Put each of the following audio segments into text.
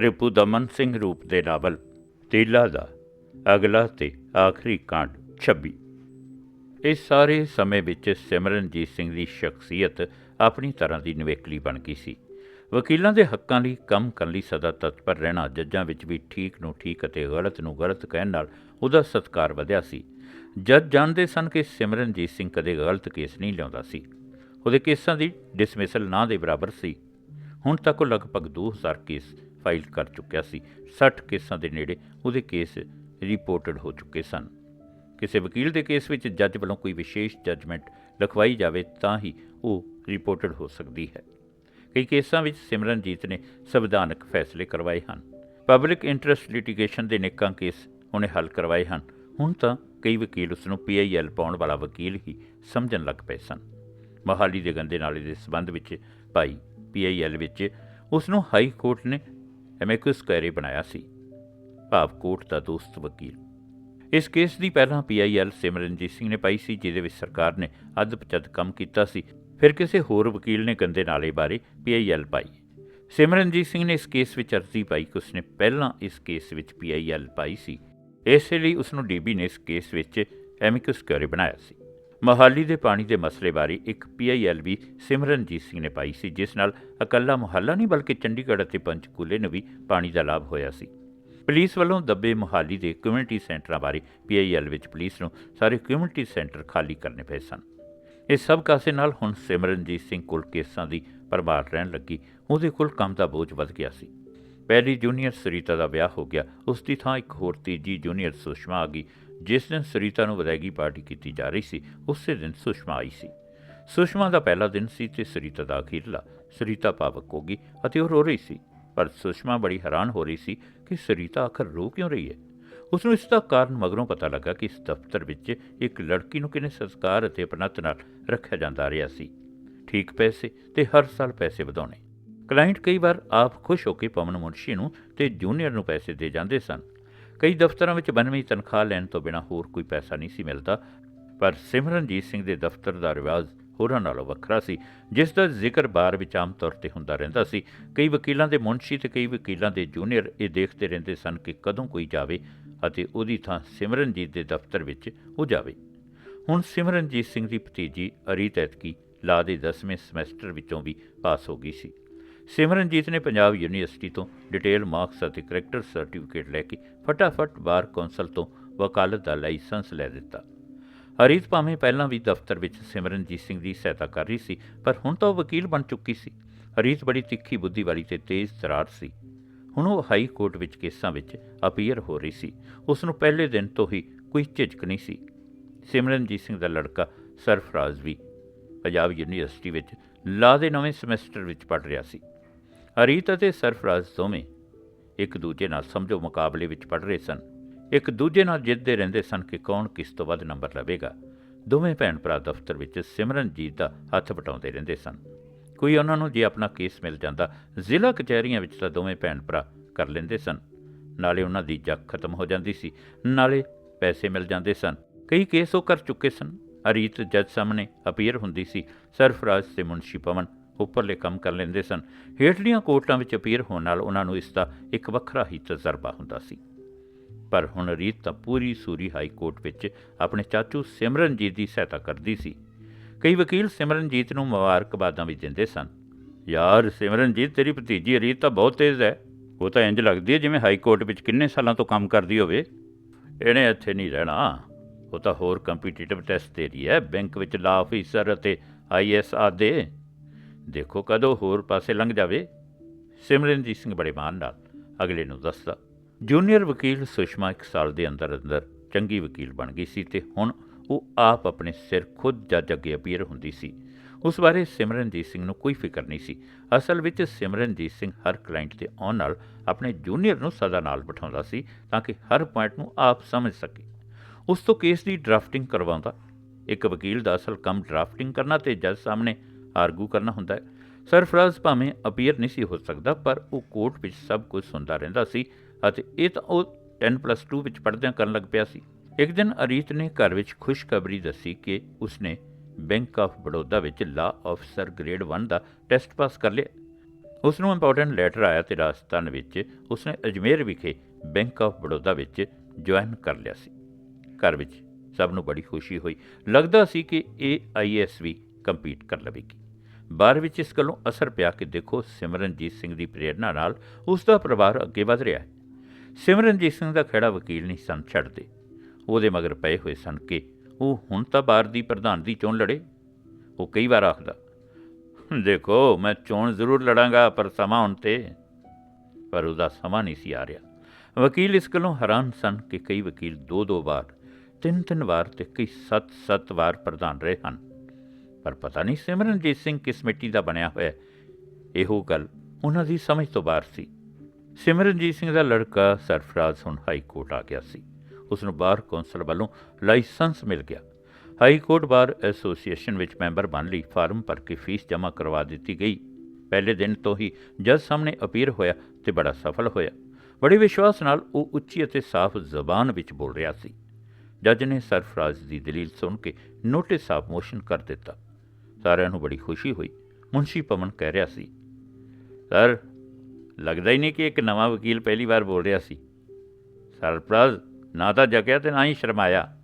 ਰਿਪੂ ਦਮਨ ਸਿੰਘ ਰੂਪ ਦੇ ਨਾਵਲ, ਤੇਲਾ ਦਾ, ਅਗਲਾ ਤੇ ਆਖਰੀ ਕਾਂਡ 26 ਇਸ ਸਾਰੇ ਸਮੇਂ ਵਿੱਚ ਸਿਮਰਨਜੀਤ ਸਿੰਘ ਦੀ ਸ਼ਖਸੀਅਤ ਆਪਣੀ ਤਰ੍ਹਾਂ ਦੀ ਨਿਵੇਕਲੀ ਬਣ ਗਈ ਸੀ। ਵਕੀਲਾਂ ਦੇ ਹੱਕਾਂ ਲਈ ਕੰਮ ਕਰਨ ਲਈ ਸਦਾ ਤਤਪਰ ਰਹਿਣਾ, ਜੱਜਾਂ ਵਿੱਚ ਵੀ ਠੀਕ ਨੂੰ ਠੀਕ ਅਤੇ ਗਲਤ ਨੂੰ ਗਲਤ ਕਹਿਣ ਨਾਲ ਉਹਦਾ ਸਤਕਾਰ ਵਧਿਆ ਸੀ। ਜੱਜ ਜਾਣਦੇ ਸਨ ਕਿ ਸਿਮਰਨਜੀਤ ਸਿੰਘ ਕਦੇ ਗਲਤ ਕੇਸ ਨਹੀਂ ਲਿਆਉਂਦਾ ਸੀ। ਉਹਦੇ ਕੇਸਾਂ ਦੀ ਡਿਸਮਿਸਲ ਨਾ ਦੇ ਬਰਾਬਰ ਸੀ। ਹੁਣ ਤੱਕ ਉਹ ਲਗਭਗ 2000 ਕੇਸ ਫਾਈਲ ਕਰ ਚੁੱਕਿਆ ਸੀ। 60 ਕੇਸਾਂ ਦੇ ਨੇੜੇ ਉਹਦੇ ਕੇਸ ਰਿਪੋਰਟਡ ਹੋ ਚੁੱਕੇ ਸਨ। ਕਿਸੇ ਵਕੀਲ ਦੇ ਕੇਸ ਵਿੱਚ ਜੱਜ ਵੱਲੋਂ ਕੋਈ ਵਿਸ਼ੇਸ਼ ਜੱਜਮੈਂਟ ਲਿਖਵਾਈ ਜਾਵੇ ਤਾਂ ਹੀ ਉਹ ਰਿਪੋਰਟਡ ਹੋ ਸਕਦੀ ਹੈ। ਕਈ ਕੇਸਾਂ ਵਿੱਚ ਸਿਮਰਨਜੀਤ ਨੇ ਸੰਵਿਧਾਨਕ ਫੈਸਲੇ ਕਰਵਾਏ ਹਨ। ਪਬਲਿਕ ਇੰਟਰਸਟ ਲਿਟੀਗੇਸ਼ਨ ਦੇ ਨੇਕਾਂ ਕੇਸ ਉਹਨੇ ਹੱਲ ਕਰਵਾਏ ਹਨ। ਹੁਣ ਤਾਂ ਕਈ ਵਕੀਲ ਉਸ ਨੂੰ ਪੀਆਈਐਲ ਪਾਉਣ ਵਾਲਾ ਵਕੀਲ ਹੀ ਸਮਝਣ ਲੱਗ ਪਏ ਸਨ। ਮੋਹਾਲੀ ਦੇ ਗੰਦੇ ਨਾਲੇ ਦੇ ਸਬੰਧ ਵਿੱਚ ਭਾਈ ਪੀਆਈਐਲ ਵਿੱਚ ਉਸ ਨੂੰ ਹਾਈ ਕੋਰਟ ਨੇ ਐਮਿਕਸ ਕੁਐਰੀ ਬਣਾਇਆ ਸੀ। ਭਾਵਕੋਟ ਦਾ ਦੋਸਤ ਵਕੀਲ। ਇਸ ਕੇਸ ਦੀ ਪਹਿਲਾਂ ਪੀਆਈਐਲ ਸਿਮਰਨਜੀਤ ਸਿੰਘ ਨੇ ਪਾਈ ਸੀ, ਜਿਹਦੇ ਵਿੱਚ ਸਰਕਾਰ ਨੇ ਅੱਧ ਪਚੱਧ ਕੰਮ ਕੀਤਾ ਸੀ। ਫਿਰ ਕਿਸੇ ਹੋਰ ਵਕੀਲ ਨੇ ਗੰਦੇ ਨਾਲੇ ਬਾਰੇ ਪੀਆਈਐਲ ਪਾਈ। ਸਿਮਰਨਜੀਤ ਸਿੰਘ ਨੇ ਇਸ ਕੇਸ ਵਿੱਚ ਅਰਜ਼ੀ ਪਾਈ ਕਿ ਉਸਨੇ ਪਹਿਲਾਂ ਇਸ ਕੇਸ ਵਿੱਚ ਪੀਆਈਐਲ ਪਾਈ ਸੀ। ਇਸੇ ਲਈ ਉਸ ਨੂੰ ਡੀਬੀ ਨੇ ਇਸ ਕੇਸ ਵਿੱਚ ਐਮਿਕਸ ਕਿਉਰੀ ਬਣਾਇਆ ਸੀ। ਮੋਹਾਲੀ ਦੇ ਪਾਣੀ ਦੇ ਮਸਲੇ ਬਾਰੇ ਇੱਕ ਪੀਆਈਐਲ ਵੀ ਸਿਮਰਨਜੀਤ ਸਿੰਘ ਨੇ ਪਾਈ ਸੀ, ਜਿਸ ਨਾਲ ਇਕੱਲਾ ਮੁਹੱਲਾ ਨਹੀਂ ਬਲਕਿ ਚੰਡੀਗੜ੍ਹ ਅਤੇ ਪੰਚਕੂਲੇ ਨੂੰ ਵੀ ਪਾਣੀ ਦਾ ਲਾਭ ਹੋਇਆ ਸੀ। ਪੁਲਿਸ ਵੱਲੋਂ ਦੱਬੇ ਮੁਹਾਲੀ ਦੇ ਕਮਿਊਨਿਟੀ ਸੈਂਟਰਾਂ ਬਾਰੇ ਪੀਆਈਐਲ ਵਿੱਚ ਪੁਲਿਸ ਨੂੰ ਸਾਰੇ ਕਮਿਊਨਿਟੀ ਸੈਂਟਰ ਖਾਲੀ ਕਰਨੇ ਪਏ ਸਨ। ਇਹ ਸਭ ਕਾਸੇ ਨਾਲ ਹੁਣ ਸਿਮਰਨਜੀਤ ਸਿੰਘ ਕੋਲ ਕੇਸਾਂ ਦੀ ਪਰਵਾਰ ਰਹਿਣ ਲੱਗੀ, ਉਹਦੇ ਕੋਲ ਕੰਮ ਦਾ ਬੋਝ ਵੱਧ ਗਿਆ ਸੀ। ਪਹਿਲੀ ਜੂਨੀਅਰ ਸਰੀਤਾ ਦਾ ਵਿਆਹ ਹੋ ਗਿਆ, ਉਸ ਦੀ ਥਾਂ ਇੱਕ ਹੋਰ ਤੀਜੀ ਜੂਨੀਅਰ ਸੁਸ਼ਮਾ ਆ ਗਈ ਜਿਸ ਦਿਨ ਸਰੀਤਾ ਨੂੰ ਵਿਦਾਇਗੀ ਪਾਰਟੀ ਕੀਤੀ ਜਾ ਰਹੀ ਸੀ, ਉਸੇ ਦਿਨ ਸੁਸ਼ਮਾ ਆਈ ਸੀ। ਸੁਸ਼ਮਾ ਦਾ ਪਹਿਲਾ ਦਿਨ ਸੀ ਤੇ ਸਰੀਤਾ ਦਾ ਅਖੀਰਲਾ। ਸਰੀਤਾ ਪਾਵਕ ਹੋ ਗਈ ਅਤੇ ਉਹ ਰੋ ਰਹੀ ਸੀ। ਪਰ ਸੁਸ਼ਮਾ ਬੜੀ ਹੈਰਾਨ ਹੋ ਰਹੀ ਸੀ ਕਿ ਸਰੀਤਾ ਆਖਰ ਰੋ ਕਿਉਂ ਰਹੀ ਹੈ? ਉਸ ਨੂੰ ਇਸ ਦਾ ਕਾਰਨ ਮਗਰੋਂ ਪਤਾ ਲੱਗਾ ਕਿ ਇਸ ਦਫ਼ਤਰ ਵਿੱਚ ਇੱਕ ਲੜਕੀ ਨੂੰ ਕਿਨੇ ਸੰਸਕਾਰ ਅਤੇ ਅਪਣਤ ਨਾਲ ਰੱਖਿਆ ਜਾਂਦਾ ਰਿਹਾ ਸੀ। ਠੀਕ ਪੈਸੇ ਤੇ ਹਰ ਸਾਲ ਪੈਸੇ ਵਧਾਉਣੇ। ਕਲਾਇੰਟ ਕਈ ਵਾਰ ਆਪ ਖੁਸ਼ ਹੋ ਕੇ ਪਵਨ ਮੁਨਸ਼ੀ ਨੂੰ ਤੇ ਜੂਨੀਅਰ ਨੂੰ ਪੈਸੇ ਦੇ ਜਾਂਦੇ ਸਨ। ਕਈ ਦਫ਼ਤਰਾਂ ਵਿੱਚ ਬੰਨਵੀਂ ਤਨਖਾਹ ਲੈਣ ਤੋਂ ਬਿਨਾਂ ਹੋਰ ਕੋਈ ਪੈਸਾ ਨਹੀਂ ਸੀ ਮਿਲਦਾ, ਪਰ ਸਿਮਰਨਜੀਤ ਸਿੰਘ ਦੇ ਦਫ਼ਤਰ ਦਾ ਰਿਵਾਜ ਹੋਰਾਂ ਨਾਲੋਂ ਵੱਖਰਾ ਸੀ, ਜਿਸ ਦਾ ਜ਼ਿਕਰ ਬਾਰ ਵਿੱਚ ਆਮ ਤੌਰ ਤੇ ਹੁੰਦਾ ਰਹਿੰਦਾ ਸੀ। ਕਈ ਵਕੀਲਾਂ ਦੇ ਮੁਨਸ਼ੀ ਤੇ ਕਈ ਵਕੀਲਾਂ ਦੇ ਜੂਨੀਅਰ ਇਹ ਦੇਖਦੇ ਰਹਿੰਦੇ ਸਨ ਕਿ ਕਦੋਂ ਕੋਈ ਜਾਵੇ ਅਤੇ ਉਹਦੀ ਥਾਂ ਸਿਮਰਨਜੀਤ ਦੇ ਦਫ਼ਤਰ ਵਿੱਚ ਉਹ ਜਾਵੇ। ਹੁਣ ਸਿਮਰਨਜੀਤ ਸਿੰਘ ਦੀ ਭਤੀਜੀ ਅਰੀਤ ਐਤਕੀ ਲਾ ਦੇ 10ਵੇਂ ਸਮੈਸਟਰ ਵਿੱਚੋਂ ਵੀ ਪਾਸ ਹੋ ਗਈ ਸੀ। ਸਿਮਰਨਜੀਤ ਨੇ ਪੰਜਾਬ ਯੂਨੀਵਰਸਿਟੀ ਤੋਂ ਡਿਟੇਲ ਮਾਰਕਸ ਅਤੇ ਕਰੈਕਟਰ ਸਰਟੀਫਿਕੇਟ ਲੈ ਕੇ ਫਟਾਫਟ ਬਾਰ ਕੌਂਸਲ ਤੋਂ ਵਕਾਲਤ ਦਾ ਲਾਇਸੈਂਸ ਲੈ ਦਿੱਤਾ। ਹਰੀਤ ਭਾਵੇਂ ਪਹਿਲਾਂ ਵੀ ਦਫ਼ਤਰ ਵਿੱਚ ਸਿਮਰਨਜੀਤ ਸਿੰਘ ਦੀ ਸਹਾਇਤਾ ਕਰ ਰਹੀ ਸੀ, ਪਰ ਹੁਣ ਤਾਂ ਉਹ ਵਕੀਲ ਬਣ ਚੁੱਕੀ ਸੀ। ਹਰੀਤ ਬੜੀ ਤਿੱਖੀ ਬੁੱਧੀ ਵਾਲੀ ਤੇ ਤੇਜ਼ ਤਰਾਰ ਸੀ। ਹੁਣ ਉਹ ਹਾਈ ਕੋਰਟ ਵਿੱਚ ਕੇਸਾਂ ਵਿੱਚ ਅਪੀਅਰ ਹੋ ਰਹੀ ਸੀ। ਉਸ ਨੂੰ ਪਹਿਲੇ ਦਿਨ ਤੋਂ ਹੀ ਕੋਈ ਝਿਜਕ ਨਹੀਂ ਸੀ। ਸਿਮਰਨਜੀਤ ਸਿੰਘ ਦਾ ਲੜਕਾ ਸਰਫਰਾਜ਼ ਵੀ ਪੰਜਾਬ ਯੂਨੀਵਰਸਿਟੀ ਵਿੱਚ ਲਾ ਦੇ ਨਵੇਂ ਸਮੈਸਟਰ ਵਿੱਚ ਪੜ੍ਹ ਰਿਹਾ ਸੀ। ਹਰੀਤ ਅਤੇ ਸਰਫਰਾਜ਼ ਦੋਵੇਂ ਇੱਕ ਦੂਜੇ ਨਾਲ ਸਮਝੋ ਮੁਕਾਬਲੇ ਵਿੱਚ ਪੜ੍ਹ ਰਹੇ ਸਨ। ਇੱਕ ਦੂਜੇ ਨਾਲ ਜਿੱਤਦੇ ਰਹਿੰਦੇ ਸਨ ਕਿ ਕੌਣ ਕਿਸ ਤੋਂ ਵੱਧ ਨੰਬਰ ਲਵੇਗਾ। ਦੋਵੇਂ ਭੈਣ ਭਰਾ ਦਫ਼ਤਰ ਵਿੱਚ ਸਿਮਰਨਜੀਤ ਦਾ ਹੱਥ ਵਟਾਉਂਦੇ ਰਹਿੰਦੇ ਸਨ। ਕੋਈ ਉਹਨਾਂ ਨੂੰ ਜੇ ਆਪਣਾ ਕੇਸ ਮਿਲ ਜਾਂਦਾ, ਜ਼ਿਲ੍ਹਾ ਕਚਹਿਰੀਆਂ ਵਿੱਚ ਤਾਂ ਦੋਵੇਂ ਭੈਣ ਭਰਾ ਕਰ ਲੈਂਦੇ ਸਨ। ਨਾਲੇ ਉਹਨਾਂ ਦੀ ਜੱਗ ਖਤਮ ਹੋ ਜਾਂਦੀ ਸੀ, ਨਾਲੇ ਪੈਸੇ ਮਿਲ ਜਾਂਦੇ ਸਨ। ਕਈ ਕੇਸ ਉਹ ਕਰ ਚੁੱਕੇ ਸਨ। ਅਰੀਤ ਜੱਜ ਸਾਹਮਣੇ ਅਪੀਅਰ ਹੁੰਦੀ ਸੀ। ਸਰਫਰਾਜ਼ ਤੇ ਮੁਨਸ਼ੀ ਪਵਨ ਉੱਪਰਲੇ ਕੰਮ ਕਰ ਲੈਂਦੇ ਸਨ। ਹੇਠਲੀਆਂ ਕੋਰਟਾਂ ਵਿੱਚ ਅਪੀਅਰ ਹੋਣ ਨਾਲ ਉਹਨਾਂ ਨੂੰ ਇਸ ਦਾ ਇੱਕ ਵੱਖਰਾ ਹੀ ਤਜਰਬਾ ਹੁੰਦਾ ਸੀ। ਪਰ ਹੁਣ ਰੀਤ ਤਾਂ ਪੂਰੀ ਸੂਰੀ ਹਾਈ ਕੋਰਟ ਵਿੱਚ ਆਪਣੇ ਚਾਚੂ ਸਿਮਰਨਜੀਤ ਦੀ ਸਹਾਇਤਾ ਕਰਦੀ ਸੀ। ਕਈ ਵਕੀਲ ਸਿਮਰਨਜੀਤ ਨੂੰ ਮੁਬਾਰਕਬਾਦਾਂ ਵੀ ਦਿੰਦੇ ਸਨ। ਯਾਰ ਸਿਮਰਨਜੀਤ, ਤੇਰੀ ਭਤੀਜੀ ਰੀਤ ਤਾਂ ਬਹੁਤ ਤੇਜ਼ ਹੈ। ਉਹ ਤਾਂ ਇੰਜ ਲੱਗਦੀ ਹੈ ਜਿਵੇਂ ਹਾਈ ਕੋਰਟ ਵਿੱਚ ਕਿੰਨੇ ਸਾਲਾਂ ਤੋਂ ਕੰਮ ਕਰਦੀ ਹੋਵੇ। ਇਹਨੇ ਇੱਥੇ ਨਹੀਂ ਰਹਿਣਾ। ਉਹ ਤਾਂ ਹੋਰ ਕੰਪੀਟੀਟਿਵ ਟੈਸਟ ਦੇ ਰਹੀ ਹੈ। ਬੈਂਕ ਵਿੱਚ ਲਾ ਅਫੀਸਰ ਅਤੇ ਆਈਐਸ ਆਦੇ। ਦੇਖੋ ਕਦੋਂ ਹੋਰ ਪਾਸੇ ਲੰਘ ਜਾਵੇ। ਸਿਮਰਨਜੀਤ ਸਿੰਘ ਬੜੇ ਮਾਣ ਨਾਲ ਅਗਲੇ ਨੂੰ ਦੱਸਦਾ ਜੂਨੀਅਰ ਵਕੀਲ ਸੁਸ਼ਮਾ ਇੱਕ ਸਾਲ ਦੇ ਅੰਦਰ ਅੰਦਰ ਚੰਗੀ ਵਕੀਲ ਬਣ ਗਈ ਸੀ ਤੇ ਹੁਣ ਉਹ ਆਪ ਆਪਣੇ ਸਿਰ ਖੁਦ ਜੱਜ ਅੱਗੇ ਅਪੀਅਰ ਹੁੰਦੀ ਸੀ। ਉਸ ਬਾਰੇ ਸਿਮਰਨਜੀਤ ਸਿੰਘ ਨੂੰ ਕੋਈ ਫਿਕਰ ਨਹੀਂ ਸੀ। ਅਸਲ ਵਿੱਚ ਸਿਮਰਨਜੀਤ ਸਿੰਘ ਹਰ ਕਲਾਇੰਟ ਦੇ ਆਉਣ ਨਾਲ ਆਪਣੇ ਜੂਨੀਅਰ ਨੂੰ ਸਦਾ ਨਾਲ ਬਿਠਾਉਂਦਾ ਸੀ ਤਾਂ ਕਿ ਹਰ ਪੁਆਇੰਟ ਨੂੰ ਆਪ ਸਮਝ ਸਕੇ। ਉਸ ਤੋਂ ਕੇਸ ਦੀ ਡਰਾਫਟਿੰਗ ਕਰਵਾਉਂਦਾ। ਇੱਕ ਵਕੀਲ ਦਾ ਅਸਲ ਕੰਮ ਡਰਾਫਟਿੰਗ ਕਰਨਾ ਤੇ ਜੱਜ ਸਾਹਮਣੇ ਆਰਗੂ ਕਰਨਾ ਹੁੰਦਾ ਹੈ। ਸਰਫਰਾਜ਼ ਭਾਵੇਂ ਅਪੀਅਰ ਨਹੀਂ ਸੀ ਹੋ ਸਕਦਾ, ਪਰ ਉਹ ਕੋਰਟ ਵਿੱਚ ਸਭ ਕੁਝ ਸੁਣਦਾ ਰਹਿੰਦਾ ਸੀ ਅਤੇ ਇਹ ਤਾਂ ਉਹ 10+2 ਵਿੱਚ ਪੜ੍ਹਦਿਆਂ ਕਰਨ ਲੱਗ ਪਿਆ ਸੀ। ਇੱਕ ਦਿਨ ਅਰੀਤ ਨੇ ਘਰ ਵਿੱਚ ਖੁਸ਼ਖਬਰੀ ਦੱਸੀ ਕਿ ਉਸਨੇ ਬੈਂਕ ਆਫ ਬੜੌਦਾ ਵਿੱਚ ਲਾ ਅਫਸਰ ਗ੍ਰੇਡ 1 ਦਾ ਟੈਸਟ ਪਾਸ ਕਰ ਲਿਆ। ਉਸ ਨੂੰ ਇੰਪੋਰਟੈਂਟ ਲੈਟਰ ਆਇਆ ਤੇ ਰਾਜਸਥਾਨ ਵਿੱਚ ਉਸਨੇ ਅਜਮੇਰ ਵਿਖੇ ਬੈਂਕ ਆਫ ਬੜੌਦਾ ਵਿੱਚ ਜੁਆਇਨ ਕਰ ਲਿਆ ਸੀ। ਘਰ ਵਿੱਚ ਸਭ ਨੂੰ ਬੜੀ ਖੁਸ਼ੀ ਹੋਈ। ਲੱਗਦਾ ਸੀ ਕਿ ਇਹ ਆਈਐਸ ਵੀ ਕੰਪੀਟ ਕਰ ਲਵੇਗੀ। ਬਾਹਰ ਵਿੱਚ ਇਸ ਗੱਲੋਂ ਅਸਰ ਪਿਆ ਕਿ ਦੇਖੋ ਸਿਮਰਨਜੀਤ ਸਿੰਘ ਦੀ ਪ੍ਰੇਰਣਾ ਨਾਲ ਉਸ ਦਾ ਪਰਿਵਾਰ ਅੱਗੇ ਵਧ ਰਿਹਾ ਹੈ। ਸਿਮਰਨਜੀਤ ਸਿੰਘ ਦਾ ਖੜਾ ਵਕੀਲ ਨਹੀਂ ਸਨ ਛੱਡਦੇ। ਉਹਦੇ ਮਗਰ ਪਏ ਹੋਏ ਸਨ ਕਿ ਉਹ ਹੁਣ ਤਾਂ ਬਾਹਰ ਦੀ ਪ੍ਰਧਾਨ ਦੀ ਚੋਣ ਲੜੇ। ਉਹ ਕਈ ਵਾਰ ਆਖਦਾ, ਦੇਖੋ, ਮੈਂ ਚੋਣ ਜ਼ਰੂਰ ਲੜਾਂਗਾ, ਪਰ ਸਮਾਂ ਹੁਣ ਤੇ ਪਰ ਉਹਦਾ ਸਮਾਂ ਨਹੀਂ ਸੀ ਆ ਰਿਹਾ। ਵਕੀਲ ਇਸ ਗੱਲੋਂ ਹੈਰਾਨ ਸਨ ਕਿ ਕਈ ਵਕੀਲ ਦੋ ਦੋ ਵਾਰ ਤਿੰਨ ਤਿੰਨ ਵਾਰ ਤੇ ਕਈ ਸੱਤ ਸੱਤ ਵਾਰ ਪ੍ਰਧਾਨ ਰਹੇ ਹਨ। ਪਰ ਪਤਾ ਨਹੀਂ ਸਿਮਰਨਜੀਤ ਸਿੰਘ ਕਿਸ ਮਿੱਟੀ ਦਾ ਬਣਿਆ ਹੋਇਆ ਇਹੋ ਗੱਲ ਉਹਨਾਂ ਦੀ ਸਮਝ ਤੋਂ ਬਾਹਰ ਸੀ। ਸਿਮਰਨਜੀਤ ਸਿੰਘ ਦਾ ਲੜਕਾ ਸਰਫਰਾਜ਼ ਹੁਣ ਹਾਈ ਕੋਰਟ ਆ ਗਿਆ ਸੀ। ਉਸ ਨੂੰ ਬਾਰ ਕੌਂਸਲ ਵੱਲੋਂ ਲਾਇਸੈਂਸ ਮਿਲ ਗਿਆ। ਹਾਈ ਕੋਰਟ ਬਾਰ ਐਸੋਸੀਏਸ਼ਨ ਵਿੱਚ ਮੈਂਬਰ ਬਣ ਲਈ ਫਾਰਮ ਭਰ ਕੇ ਫੀਸ ਜਮ੍ਹਾਂ ਕਰਵਾ ਦਿੱਤੀ ਗਈ। ਪਹਿਲੇ ਦਿਨ ਤੋਂ ਹੀ ਜੱਜ ਸਾਹਮਣੇ ਅਪੀਅਰ ਹੋਇਆ ਤੇ ਬੜਾ ਸਫਲ ਹੋਇਆ। ਬੜੇ ਵਿਸ਼ਵਾਸ ਨਾਲ ਉਹ ਉੱਚੀ ਅਤੇ ਸਾਫ਼ ਜ਼ਬਾਨ ਵਿੱਚ ਬੋਲ ਰਿਹਾ ਸੀ। ਜੱਜ ਨੇ ਸਰਫਰਾਜ਼ ਦੀ ਦਲੀਲ ਸੁਣ ਕੇ ਨੋਟਿਸ ਆਫ ਮੋਸ਼ਨ ਕਰ ਦਿੱਤਾ। ਸਾਰਿਆਂ ਨੂੰ ਬੜੀ ਖੁਸ਼ੀ ਹੋਈ। ਮੁੰਸ਼ੀ ਪਵਨ ਕਹਿ ਰਿਹਾ ਸੀ, ਸਰ, ਲੱਗਦਾ ਹੀ ਨਹੀਂ ਕਿ ਇੱਕ ਨਵਾਂ ਵਕੀਲ ਪਹਿਲੀ ਵਾਰ ਬੋਲ ਰਿਹਾ ਸੀ। ਸਰਫਰਾਜ਼ ਨਾ ਤਾਂ ਜਗਿਆ ਤੇ ਨਾ ਹੀ ਸ਼ਰਮਾਇਆ।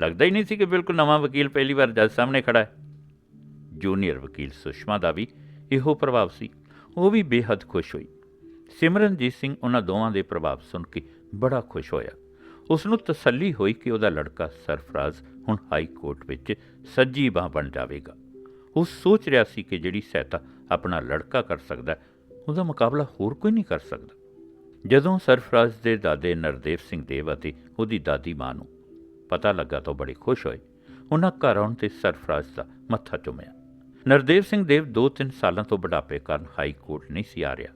ਲੱਗਦਾ ਹੀ ਨਹੀਂ ਸੀ ਕਿ ਬਿਲਕੁਲ ਨਵਾਂ ਵਕੀਲ ਪਹਿਲੀ ਵਾਰ ਜੱਜ ਸਾਹਮਣੇ ਖੜਾ ਹੈ। ਜੂਨੀਅਰ ਵਕੀਲ ਸੁਸ਼ਮਾ ਦਾ ਵੀ ਇਹੋ ਪ੍ਰਭਾਵ ਸੀ। ਉਹ ਵੀ ਬੇਹੱਦ ਖੁਸ਼ ਹੋਈ। ਸਿਮਰਨਜੀਤ ਸਿੰਘ ਉਹਨਾਂ ਦੋਵਾਂ ਦੇ ਪ੍ਰਭਾਵ ਸੁਣ ਕੇ ਬੜਾ ਖੁਸ਼ ਹੋਇਆ। ਉਸ ਨੂੰ ਤਸੱਲੀ ਹੋਈ ਕਿ ਉਹਦਾ ਲੜਕਾ ਸਰਫਰਾਜ਼ ਹੁਣ ਹਾਈ ਕੋਰਟ ਵਿੱਚ ਸੱਜੀ ਬਾਹ ਬਣ ਜਾਵੇਗਾ। ਉਹ ਸੋਚ ਰਿਹਾ ਸੀ ਕਿ ਜਿਹੜੀ ਸਹਾਇਤਾ ਆਪਣਾ ਲੜਕਾ ਕਰ ਸਕਦਾ ਉਹਦਾ ਮੁਕਾਬਲਾ ਹੋਰ ਕੋਈ ਨਹੀਂ ਕਰ ਸਕਦਾ। ਜਦੋਂ ਸਰਫਰਾਜ਼ ਦੇ ਦਾਦੇ ਨਰਦੇਵ ਸਿੰਘ ਦੇਵ ਅਤੇ ਉਹਦੀ ਦਾਦੀ ਮਾਂ ਨੂੰ ਪਤਾ ਲੱਗਾ ਤਾਂ ਉਹ ਬੜੇ ਖੁਸ਼ ਹੋਏ। ਉਹਨਾਂ ਘਰ ਆਉਣ ਤੇ ਸਰਫਰਾਜ਼ ਦਾ ਮੱਥਾ ਚੁੰਮਿਆ। ਨਰਦੇਵ ਸਿੰਘ ਦੇਵ 2-3 ਸਾਲਾਂ ਤੋਂ ਬੁਢਾਪੇ ਕਾਰਨ ਹਾਈ ਕੋਰਟ ਨਹੀਂ ਸੀ ਆ ਰਿਹਾ।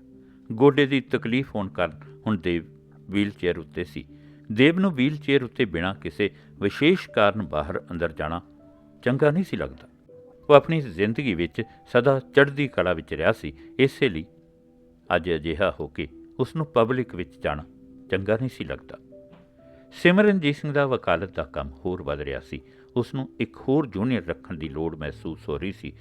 ਗੋਡੇ ਦੀ ਤਕਲੀਫ ਹੋਣ ਕਾਰਨ ਹੁਣ ਦੇਵ ਵੀਲਚੇਅਰ ਉੱਤੇ ਸੀ। ਦੇਵ ਨੂੰ ਵੀਲਚੇਅਰ ਉੱਤੇ ਬਿਨਾਂ ਕਿਸੇ ਵਿਸ਼ੇਸ਼ ਕਾਰਨ ਬਾਹਰ ਅੰਦਰ ਜਾਣਾ ਚੰਗਾ ਨਹੀਂ ਸੀ ਲੱਗਦਾ। ਉਹ ਆਪਣੀ ਜ਼ਿੰਦਗੀ ਵਿੱਚ ਸਦਾ ਚੜ੍ਹਦੀ ਕਲਾ ਵਿੱਚ ਰਿਹਾ ਸੀ। ਇਸੇ ਲਈ ਅੱਜ ਅਜਿਹਾ ਹੋ ਕੇ ਉਸ ਨੂੰ ਪਬਲਿਕ ਵਿੱਚ ਜਾਣਾ ਚੰਗਾ ਨਹੀਂ ਸੀ ਲੱਗਦਾ। ਸਿਮਰਨਜੀਤ ਸਿੰਘ ਦਾ ਵਕਾਲਤ ਦਾ ਕੰਮ ਹੋਰ ਵੱਧ ਰਿਹਾ ਸੀ। ਉਸ ਨੂੰ ਇੱਕ ਹੋਰ ਜੂਨੀਅਰ ਰੱਖਣ ਦੀ ਲੋੜ ਮਹਿਸੂਸ ਹੋ ਰਹੀ ਸੀ।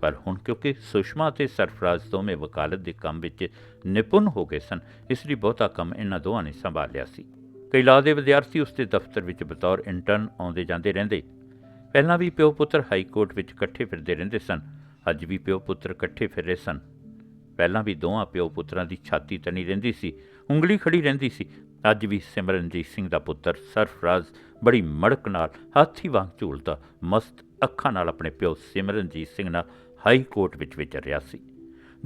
ਪਰ ਹੁਣ ਕਿਉਂਕਿ ਸੁਸ਼ਮਾ ਅਤੇ ਸਰਫਰਾਜ਼ ਦੋਵੇਂ ਵਕਾਲਤ ਦੇ ਕੰਮ ਵਿੱਚ ਨਿਪੁੰਨ ਹੋ ਗਏ ਸਨ, ਇਸ ਲਈ ਬਹੁਤਾ ਕੰਮ ਇਹਨਾਂ ਦੋਵਾਂ ਨੇ ਸੰਭਾਲਿਆ ਸੀ। ਕਈ ਲਾਅ ਦੇ ਵਿਦਿਆਰਥੀ ਉਸ ਦੇ ਦਫ਼ਤਰ ਵਿੱਚ ਬਤੌਰ ਇੰਟਰਨ ਆਉਂਦੇ ਜਾਂਦੇ ਰਹਿੰਦੇ ਪਹਿਲਾਂ ਵੀ ਪਿਓ ਪੁੱਤਰ ਹਾਈ ਕੋਰਟ ਵਿੱਚ ਇਕੱਠੇ ਫਿਰਦੇ ਰਹਿੰਦੇ ਸਨ, ਅੱਜ ਵੀ ਪਿਓ ਪੁੱਤਰ ਇਕੱਠੇ ਫਿਰ ਰਹੇ ਸਨ। ਪਹਿਲਾਂ ਵੀ ਦੋਵਾਂ ਪਿਓ ਪੁੱਤਰਾਂ ਦੀ ਛਾਤੀ ਤਣੀ ਰਹਿੰਦੀ ਸੀ, ਉਂਗਲੀ ਖੜੀ ਰਹਿੰਦੀ ਸੀ। ਅੱਜ ਵੀ ਸਿਮਰਨਜੀਤ ਸਿੰਘ ਦਾ ਪੁੱਤਰ ਸਰਫਰਾਜ਼ ਬੜੀ ਮੜਕ ਨਾਲ ਹਾਥੀ ਵਾਂਗ ਝੂਲਦਾ, ਮਸਤ ਅੱਖਾਂ ਨਾਲ ਆਪਣੇ ਪਿਓ ਸਿਮਰਨਜੀਤ ਸਿੰਘ ਨਾਲ ਹਾਈ ਕੋਰਟ ਵਿੱਚ ਵਿਚਰ ਰਿਹਾ ਸੀ।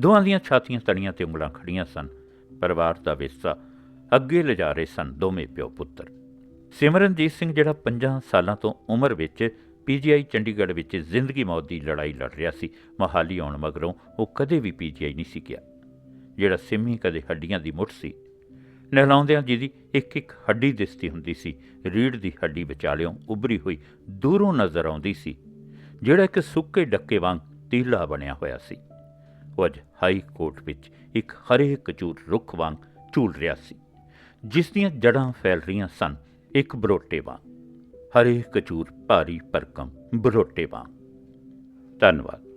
ਦੋਵਾਂ ਦੀਆਂ ਛਾਤੀਆਂ ਤਣੀਆਂ ਤੇ ਉਂਗਲਾਂ ਖੜੀਆਂ ਸਨ। ਪਰਿਵਾਰ ਦਾ ਵਿਰਸਾ ਅੱਗੇ ਲਿਜਾ ਰਹੇ ਸਨ ਦੋਵੇਂ ਪਿਓ ਪੁੱਤਰ। ਸਿਮਰਨਜੀਤ ਸਿੰਘ ਜਿਹੜਾ 5 ਸਾਲਾਂ ਤੋਂ ਉਮਰ ਵਿੱਚ ਪੀਜੀਆਈ ਚੰਡੀਗੜ੍ਹ ਵਿੱਚ ਜ਼ਿੰਦਗੀ ਮੌਤ ਦੀ ਲੜਾਈ ਲੜ ਰਿਹਾ ਸੀ। ਮਹਾਲੀ ਆਉਣ ਮਗਰੋਂ ਉਹ ਕਦੇ ਵੀ ਪੀਜੀਆਈ ਨਹੀਂ ਸੀ ਗਿਆ। ਜਿਹੜਾ ਸਿੰਮੀ ਕਦੇ ਹੱਡੀਆਂ ਦੀ ਮੁੱਠ ਸੀ। ਨਹਿਲਾਉਂਦਿਆਂ ਜਿਹਦੀ ਇੱਕ ਇੱਕ ਹੱਡੀ ਦਿਸਦੀ ਹੁੰਦੀ ਸੀ ਰੀੜ ਦੀ ਹੱਡੀ ਵਿਚਾਲਿਓਂ ਉਭਰੀ ਹੋਈ ਦੂਰੋਂ ਨਜ਼ਰ ਆਉਂਦੀ ਸੀ, ਜਿਹੜਾ ਇੱਕ ਸੁੱਕੇ ਡੱਕੇ ਵਾਂਗ ਤੀਲਾ ਬਣਿਆ ਹੋਇਆ ਸੀ। ਉਹ ਅੱਜ ਹਾਈ ਕੋਰਟ ਵਿੱਚ ਇੱਕ ਹਰੇ ਕਚੂਰ ਰੁੱਖ ਵਾਂਗ ਝੂਲ ਰਿਹਾ ਸੀ। ਜਿਸ ਦੀਆਂ ਜੜਾਂ ਫੈਲ ਰਹੀਆਂ ਸਨ, ਇੱਕ ਬਰੋਟੇ ਵਾਂਗ। ਹਰੇ ਕਚੂਰ ਭਾਰੀ ਭਰਕਮ ਬਰੋਟੇ ਵਾਂਗ। ਧੰਨਵਾਦ।